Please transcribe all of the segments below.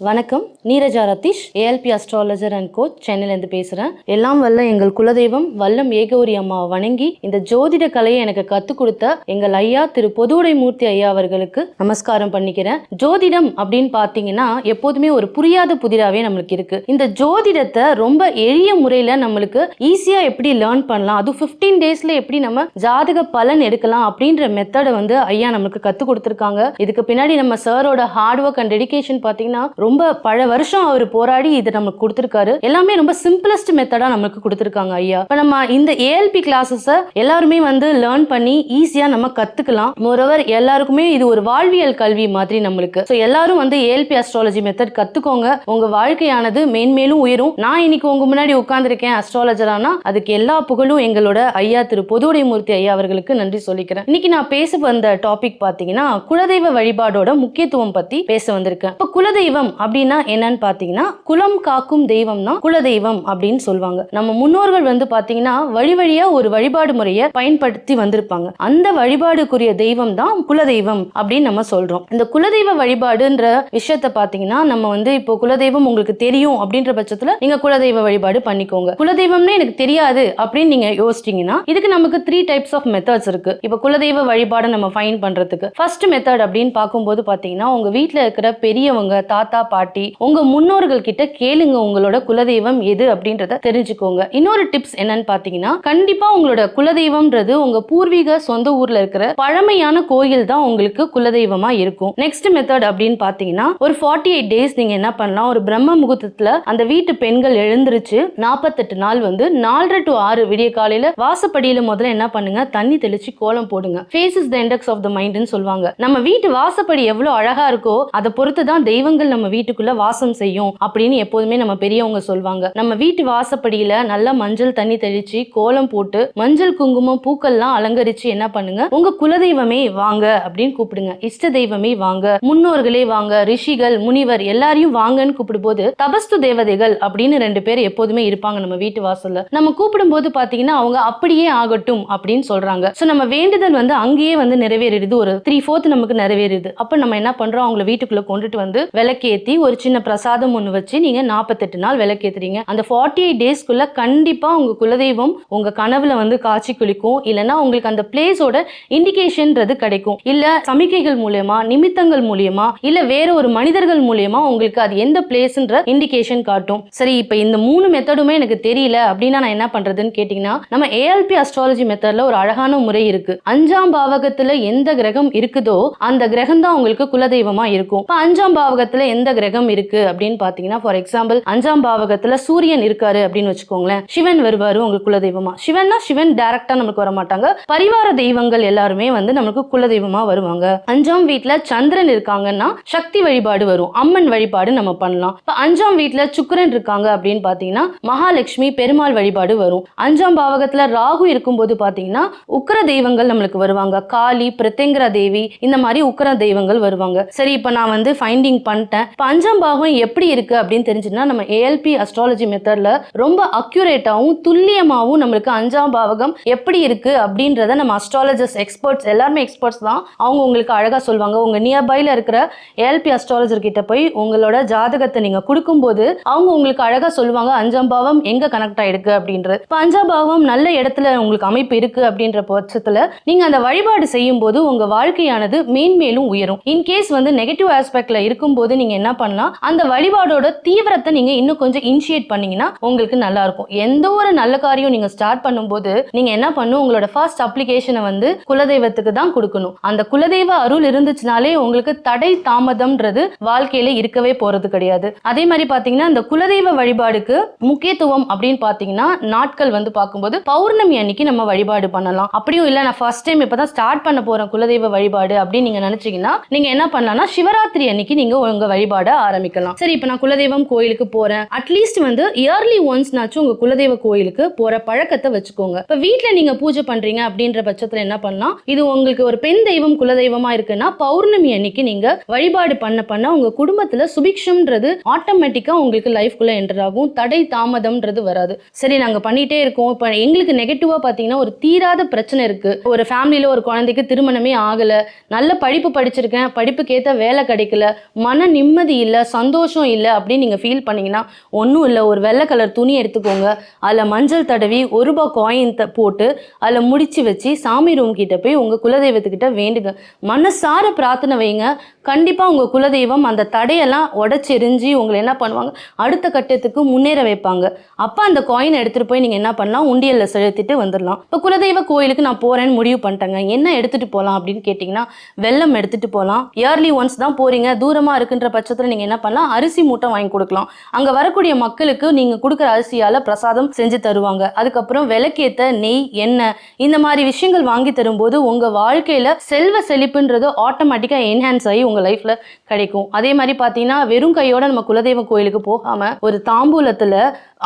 வணக்கம் Neeraja Ratheesh ALP astrologer and coach சென்னையிலேருந்து பேசுகிறேன் எல்லாம் வல்ல எங்கள் குலதெய்வம் வல்லம் ஏகோரி அம்மாவை வணங்கி இந்த ஜோதிட கலையை எனக்கு கற்றுக் கொடுத்த எங்கள் ஐயா திரு பொதுவுடை மூர்த்தி ஐயா அவர்களுக்கு நமஸ்காரம் பண்ணிக்கிறேன். ஜோதிடம் அப்படின்னு பார்த்தீங்கன்னா எப்போதுமே ஒரு புரியாத புதிராகவே நம்மளுக்கு இருக்கு. இந்த ஜோதிடத்தை ரொம்ப எளிய முறையில் நம்மளுக்கு ஈஸியாக எப்படி லேர்ன் பண்ணலாம் அதுவும் ஃபிஃப்டீன் டேஸில் எப்படி நம்ம ஜாதக பலன் எடுக்கலாம் அப்படின்ற மெத்தடை வந்து ஐயா நம்மளுக்கு கற்றுக் கொடுத்துருக்காங்க. இதுக்கு பின்னாடி நம்ம சாரோட ஹார்ட் ஒர்க் அண்ட் டெடிக்கேஷன் பார்த்தீங்கன்னா ரொம்ப பல வருஷம் அவர் போராடி இதை நமக்கு கொடுத்துருக்காரு. எல்லாமே ரொம்ப சிம்பிளஸ்ட் மெத்தடா நமக்கு கொடுத்துருக்காங்க ஐயா. இப்போ நம்ம இந்த ஏஎல்பி கிளாஸஸை எல்லாருமே வந்து லேர்ன் பண்ணி ஈஸியா நம்ம கத்துக்கலாம். மோரோவர் எல்லாருக்குமே இது ஒரு வாழ்வியல் கல்வி மாதிரி நம்மளுக்கு. ஸோ எல்லாரும் வந்து ஏஎல்பி அஸ்ட்ராலஜி மெத்தட் கத்துக்கோங்க. உங்க வாழ்க்கையானது மேன்மேலும் உயரும். நான் இன்னைக்கு உங்க முன்னாடி உட்காந்துருக்கேன் அஸ்ட்ராலஜரானா அதுக்கு எல்லா புகழும் எங்களோட ஐயா திரு பொதுவுடைமூர்த்தி ஐயா அவர்களுக்கு நன்றி சொல்லிக்கிறேன். இன்னைக்கு நான் பேச வந்த டாபிக் பாத்தீங்கன்னா குலதெய்வ வழிபாடோட முக்கியத்துவம் பத்தி பேச வந்திருக்கேன். இப்போ குலதெய்வம் அப்படின்னா என்னன்னு பாத்தீங்கன்னா குலம் காக்கும் தெய்வம் தான் குலதெய்வம் அப்படின்னு சொல்லுவாங்க நம்ம முன்னோர்கள் வந்து பாத்தீங்கன்னா வழி வழியா ஒரு வழிபாடு முறையை பயன்படுத்தி வந்திருப்பாங்க. அந்த வழிபாடுக்குரிய தெய்வம் தான் குலதெய்வம் அப்படின்னு நம்ம சொல்றோம். இந்த குலதெய்வ வழிபாடுன்ற விஷயத்த பாத்தீங்கன்னா நம்ம வந்து இப்போ குலதெய்வம் உங்களுக்கு தெரியும் அப்படின்ற பட்சத்துல நீங்க குலதெய்வ வழிபாடு பண்ணிக்கோங்க. குலதெய்வம்னு எனக்கு தெரியாது அப்படின்னு நீங்க யோசிச்சீங்கன்னா இதுக்கு நமக்கு த்ரீ டைப்ஸ் ஆஃப் மெத்தட்ஸ் இருக்கு. இப்போ குலதெய்வ வழிபாடை நம்ம ஃபைன் பண்றதுக்கு. ஃபர்ஸ்ட் மெத்தட் அப்படின்னு பார்க்கும்போது பாத்தீங்கன்னா உங்க வீட்டில் இருக்கிற பெரியவங்க தாத்தா பாட்டி உங்க முன்னோர்கள் கிட்ட கேளுங்க உங்களோட குலதெய்வம் எது அப்படின்றத தெரிஞ்சுக்கோங்க. இன்னொரு டிப்ஸ் என்னன்னு பாத்தீங்கன்னா கண்டிப்பா உங்களோட குலதெய்வம்ன்றது உங்க பூர்வீக சொந்த ஊர்ல இருக்கிற பழமையான கோயில் தான் உங்களுக்கு குலதெய்வமா இருக்கும். நெக்ஸ்ட் மெத்தட் அப்படின்னு பாத்தீங்கன்னா ஒரு ஃபார்ட்டி எயிட் டேஸ் நீங்க என்ன பண்ணலாம் ஒரு பிரம்ம முகூர்த்தத்துல அந்த வீட்டு பெண்கள் எழுந்திருச்சு நாற்பத்தெட்டு நாள் வந்து நாலரை டு ஆறு விடிய காலையில வாசப்படியில முதல்ல என்ன பண்ணுங்க தண்ணி தெளிச்சு கோலம் போடுங்க. Face is the index of the மைண்ட்னு சொல்லுவாங்க. நம்ம வீட்டு வாசப்படி எவ்வளவு அழகா இருக்கோ அதை பொறுத்து தான் தெய்வங்கள் நம்ம நம்ம வீட்டுக்குள்ள வாசம் செய்யும் அப்படின்னு எப்போதுமே நம்ம பெரியவங்க சொல்லுவாங்க நம்ம வீட்டு வாசப்படியில நல்லா மஞ்சள் தண்ணி தெளிச்சு கோலம் போட்டு மஞ்சள் குங்குமம் பூக்கள்லாம் அலங்கரிச்சு என்ன பண்ணுங்க? உங்க குலதெய்வமே வாங்க அப்படின்னு கூப்பிடுங்க. இஷ்ட தெய்வமே வாங்க. முன்னோர்களே வாங்க. ரிஷிகள் முனிவர் எல்லாரையும் வாங்கன்னு கூப்பிடும்போது தபஸ்து தேவதைகள் அப்படின்னு ரெண்டு பேர் எப்போதுமே இருப்பாங்க நம்ம வீட்டு வாசல்ல. நம்ம கூப்பிடும்போது பாத்தீங்கன்னா அவங்க அப்படியே ஆகட்டும் அப்படின்னு சொல்றாங்க. சோ நம்ம வேண்டுதல் வந்து அங்கேயே வந்து நிறைவேறிடுது. ஒரு த்ரீ ஃபோர்த் நமக்கு நிறைவேறுது அப்ப நம்ம என்ன பண்றோம்? அவங்களை வீட்டுக்குள்ள கொண்டுட்டு வந்து விளக்கே ஏற்றி ஒரு சின்ன பிரசாதம் ஒன்று வச்சு நீங்கள் நாற்பத்தெட்டு நாள் விளக்கேத்துறீங்க. அந்த ஃபார்ட்டி எயிட் டேஸ்க்குள்ள கண்டிப்பாக உங்கள் குலதெய்வம் உங்க கனவுல வந்து காட்சி குளிக்கும். இல்லைன்னா உங்களுக்கு அந்த பிளேஸோட இண்டிகேஷன்றது கிடைக்கும். இல்லை சமிக்கைகள் மூலயமா நிமித்தங்கள் மூலியமா இல்லை வேற ஒரு மனிதர்கள் மூலியமா உங்களுக்கு அது எந்த பிளேஸ்ன்ற இண்டிகேஷன் காட்டும். சரி இப்போ இந்த மூணு மெத்தடுமே எனக்கு தெரியல அப்படின்னா நான் என்ன பண்றதுன்னு கேட்டிங்கன்னா நம்ம ஏஎல்பி அஸ்ட்ராலஜி மெத்தடில் ஒரு அழகான முறை இருக்கு. அஞ்சாம் பாவகத்தில் எந்த கிரகம் இருக்குதோ அந்த கிரகம் தான் உங்களுக்கு குலதெய்வமாக இருக்கும். இப்போ அஞ்சாம் பாவகத்தில் எந்த கிரகம் இருக்கு அப்படின்னு பாத்தீங்கன்னா ஃபார் எக்ஸாம்பிள் அஞ்சாம் பாவகத்துல சூரியன் இருக்காரு அப்படின்னு வச்சுக்கோங்களேன். சிவன் வருவாரு உங்களுக்கு குலதெய்வமா. சிவன்னா சிவன் டைரக்டா நமக்கு வர மாட்டாங்க பரிவார தெய்வங்கள் எல்லாருமே வந்து நமக்கு குலதெய்வமா வருவாங்க. அஞ்சாம் வீட்டுல சந்திரன் இருக்காங்கன்னா சக்தி வழிபாடு வரும். அம்மன் வழிபாடு நம்ம பண்ணலாம். இப்ப அஞ்சாம் வீட்டுல சுக்கரன் இருக்காங்க அப்படின்னு பாத்தீங்கன்னா மகாலட்சுமி பெருமாள் வழிபாடு வரும். அஞ்சாம் பாவகத்துல ராகு இருக்கும்போது பாத்தீங்கன்னா உக்கிர தெய்வங்கள் நம்மளுக்கு வருவாங்க. காளி பிரத்யங்கர தேவி இந்த மாதிரி உக்கிர தெய்வங்கள் வருவாங்க. சரி இப்ப நான் வந்து ஃபைண்டிங் பண்ணிட்டேன். இப்போ அஞ்சாம் பாகம் எப்படி இருக்கு அப்படின்னு தெரிஞ்சுன்னா நம்ம ஏஎல்பி அஸ்ட்ராலஜி மெத்தட்ல ரொம்ப அக்யூரேட்டாகவும் துல்லியமாகவும் நம்மளுக்கு அஞ்சாம் பாவகம் எப்படி இருக்கு அப்படின்றத நம்ம அஸ்ட்ராலஜர்ஸ் எக்ஸ்பர்ட்ஸ் எல்லாருமே எக்ஸ்பர்ட்ஸ் தான். அவங்க உங்களுக்கு அழகா சொல்லுவாங்க உங்க நியர்பைல இருக்கிற ஏஎல்பி அஸ்ட்ராலஜர் கிட்ட போய் உங்களோட ஜாதகத்தை நீங்க கொடுக்கும்போது அவங்க உங்களுக்கு அழகா சொல்லுவாங்க அஞ்சாம் பாவம் எங்க கனெக்ட் ஆயிருக்கு? அப்படின்றது. இப்போ அஞ்சாம் பாவம் நல்ல இடத்துல உங்களுக்கு அமைப்பு இருக்கு அப்படின்ற பட்சத்துல நீங்க அந்த வழிபாடு செய்யும் போது உங்க வாழ்க்கையானது மேன்மேலும் உயரும். இன்கேஸ் வந்து நெகட்டிவ் ஆஸ்பெக்ட்ல இருக்கும்போது நீங்க என்ன பண்ணலாம்? அந்த வழிபாடோட தீவிரத்தை நீங்க இன்னும் கொஞ்சம் இனிஷியேட் பண்ணீங்கன்னா உங்களுக்கு நல்லா இருக்கும் எந்த ஒரு நல்ல காரியம் நீங்க ஸ்டார்ட் பண்ணும்போது நீங்க என்ன பண்ணும்? உங்களோட ஃபர்ஸ்ட் அப்ளிகேஷனை வந்து குலதெய்வத்துக்கு தான் கொடுக்கணும். அந்த குலதெய்வ அருள் இருந்துச்சுனாலே உங்களுக்கு தடை தாமதம்ன்றது வாழ்க்கையில இருக்கவே போறது கிடையாது. அதே மாதிரி பாத்தீங்கன்னா இந்த குலதெய்வ வழிபாடுக்கு முக்கியத்துவம் அப்படின்னு பாத்தீங்கன்னா நாட்கள் வந்து பார்க்கும்போது பௌர்ணமி அன்னைக்கு நம்ம வழிபாடு பண்ணலாம். அப்படியும் இல்ல நான் ஃபர்ஸ்ட் டைம் இப்பதான் ஸ்டார்ட் பண்ண போறேன் குலதெய்வ வழிபாடு அப்படின்னு நீங்க நினைச்சீங்கன்னா நீங்க என்ன பண்ணலாம்னா சிவராத்திரி அன்னைக்கு நீங்க உங்க வழிபாடு ஆரம்பிக்கலாம். சரி இப்போ நான் குலதெய்வம் கோயிலுக்கு போறேன். அட்லீஸ்ட் வந்து இயர்லி ஒன்ஸ்னாச்சும் உங்க குலதெய்வ கோயிலுக்கு போற பழக்கத்தை வச்சுக்கோங்க. இப்ப வீட்டுல நீங்க பூஜை பண்றீங்க அப்படின்ற பட்சத்துல என்ன பண்ணலாம்? இது உங்களுக்கு ஒரு பெண் தெய்வம் குலதெய்வமா இருக்குன்னா பௌர்ணமி அன்னைக்கு நீங்க வழிபாடு பண்ண பண்ண உங்க குடும்பத்துல சுபிக்ஷம்ன்றது ஆட்டோமேட்டிக்கா உங்களுக்கு லைஃப்குள்ள என்டர் ஆகும். தடை தாமதம்ன்றது வராது. சரி நாங்க பண்ணிட்டே இருக்கோம். இப்ப எங்களுக்கு நெகட்டிவா பாத்தீங்கன்னா ஒரு தீராத பிரச்சனை இருக்கு. ஒரு ஃபேமிலியில ஒரு குழந்தைக்கு திருமணமே ஆகல. நல்ல படிப்பு படிச்சிருக்கேன். படிப்புக்கு ஏத்த வேலை கிடைக்கல. மன நிம்மதி நிம்மதி இல்லை சந்தோஷம் இல்லை அப்படின்னு நீங்கள் ஃபீல் பண்ணீங்கன்னா ஒன்றும் இல்லை. ஒரு வெள்ளை கலர் துணி எடுத்துக்கோங்க. அதில் மஞ்சள் தடவி ஒரு ரூபாய் காயின் போட்டு அதில் முடிச்சு வச்சு சாமி ரூம் கிட்ட போய் உங்கள் குலதெய்வத்துக்கிட்ட வேண்டுங்க. மனசார பிரார்த்தனை வைங்க. கண்டிப்பாக உங்கள் குலதெய்வம் அந்த தடையெல்லாம் உடச்செறிஞ்சு உங்களை என்ன பண்ணுவாங்க? அடுத்த கட்டத்துக்கு முன்னேற வைப்பாங்க. அப்போ அந்த காயின் எடுத்துகிட்டு போய் நீங்கள் என்ன பண்ணலாம்? உண்டியலில் செலுத்திட்டு வந்துடலாம் இப்போ குலதெய்வ கோயிலுக்கு நான் போகிறேன்னு முடிவு பண்ணிட்டேங்க. என்ன எடுத்துகிட்டு போகலாம் அப்படின்னு கேட்டிங்கன்னா வெள்ளம் எடுத்துகிட்டு போகலாம் இயர்லி ஒன்ஸ் தான் போகிறீங்க தூரமாக இருக்குன்ற பட்சத்தில் நீங்கள் என்ன பண்ணலாம்? அரிசி மூட்டை வாங்கி கொடுக்கலாம். அங்கே வரக்கூடிய மக்களுக்கு நீங்கள் கொடுக்குற அரிசியால் பிரசாதம் செஞ்சு தருவாங்க. அதுக்கப்புறம் விளக்கேற்ற நெய் எண்ணெய் இந்த மாதிரி விஷயங்கள் வாங்கி தரும்போது உங்கள் வாழ்க்கையில் செல்வ செழிப்புன்றது ஆட்டோமேட்டிக்காக என்ஹான்ஸ் ஆகி உங்கள் லைஃப்பில் கிடைக்கும். அதே மாதிரி பார்த்தீங்கன்னா வெறும் கையோட நம்ம குலதெய்வ கோயிலுக்கு போகாமல் ஒரு தாம்பூலத்தில்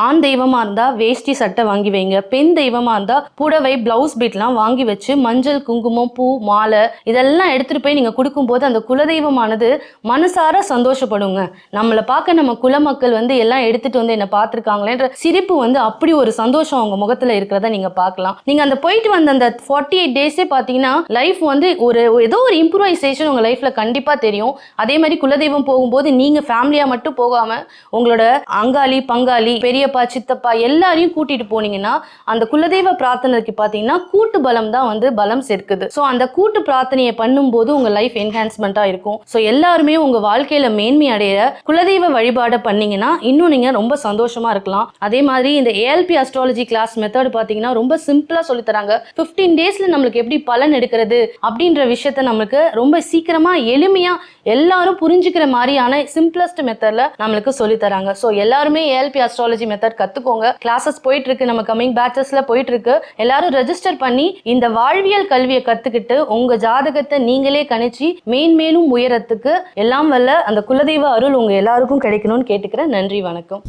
ஆண் தெய்வமாக இருந்தால் வேஷ்டி சட்டை வாங்கி வைங்க பெண் தெய்வமாக இருந்தால் புடவை ப்ளவுஸ் பீட்லாம் வாங்கி வச்சு மஞ்சள் குங்குமம் பூ மாலை இதெல்லாம் எடுத்துகிட்டு போய் நீங்கள் கொடுக்கும்போது அந்த குலதெய்வமானது மனசார சந்தோஷப்படுங்க. நம்மளை பார்க்க நம்ம குலமக்கள் வந்து எல்லாம் எடுத்துகிட்டு வந்து என்னை பார்த்துருக்காங்களேன்ற சிரிப்பு வந்து அப்படி ஒரு சந்தோஷம் அவங்க முகத்தில் இருக்கிறத நீங்கள் பார்க்கலாம். நீங்கள் அந்த போயிட்டு வந்த அந்த ஃபார்ட்டி எயிட் டேஸே பார்த்தீங்கன்னா லைஃப் வந்து ஒரு ஏதோ ஒரு இம்ப்ரூவைசேஷன் உங்கள் லைஃப்பில் கண்டிப்பாக தெரியும். அதே மாதிரி குலதெய்வம் போகும்போது நீங்கள் ஃபேமிலியாக மட்டும் போகாமல் உங்களோட அங்காளி பங்காளி பெரிய பெரியப்பா சித்தப்பா எல்லாரையும் கூட்டிட்டு போனீங்கன்னா அந்த குலதெய்வ பிரார்த்தனைக்கு பார்த்தீங்கன்னா கூட்டு பலம் தான் வந்து பலம் சேர்க்குது. ஸோ அந்த கூட்டு பிரார்த்தனையை பண்ணும்போது உங்கள் லைஃப் என்ஹான்ஸ்மெண்ட்டாக இருக்கும். ஸோ எல்லாருமே உங்கள் வாழ்க்கையில் மேன்மை அடைய குலதெய்வ வழிபாடை பண்ணீங்கன்னா இன்னும் நீங்கள் ரொம்ப சந்தோஷமாக இருக்கலாம். அதே மாதிரி இந்த ஏஎல்பி அஸ்ட்ராலஜி கிளாஸ் மெத்தட் பார்த்தீங்கன்னா ரொம்ப சிம்பிளாக சொல்லி தராங்க. ஃபிஃப்டீன் டேஸில் நம்மளுக்கு எப்படி பலன் எடுக்கிறது அப்படின்ற விஷயத்த நம்மளுக்கு ரொம்ப சீக்கிரமாக எளிமையாக எல்லாரும் புரிஞ்சுக்கிற மாதிரியான சிம்பிளஸ்ட் மெத்தடில் நம்மளுக்கு சொல்லி தராங்க. ஸோ எல்லாருமே ஏஎல்பி அஸ்ட்ராலஜி மெத்தட் கற்றுக்கோங்க கிளாஸஸ் போயிட்டு இருக்கு நம்ம கம்மிங் பேச்சஸில் போயிட்டு இருக்கு எல்லாரும் ரெஜிஸ்டர் பண்ணி இந்த வாழ்வியல் கல்வியை கற்றுக்கிட்டு உங்கள் ஜாதகத்தை நீங்களே கணிச்சு மேன்மேலும் உயரத்துக்கு எல்லாம் வல்ல அந்த குலதெய்வ அருள் உங்கள் எல்லாருக்கும் கிடைக்கணும்னு கேட்டுக்கிறேன். நன்றி வணக்கம்.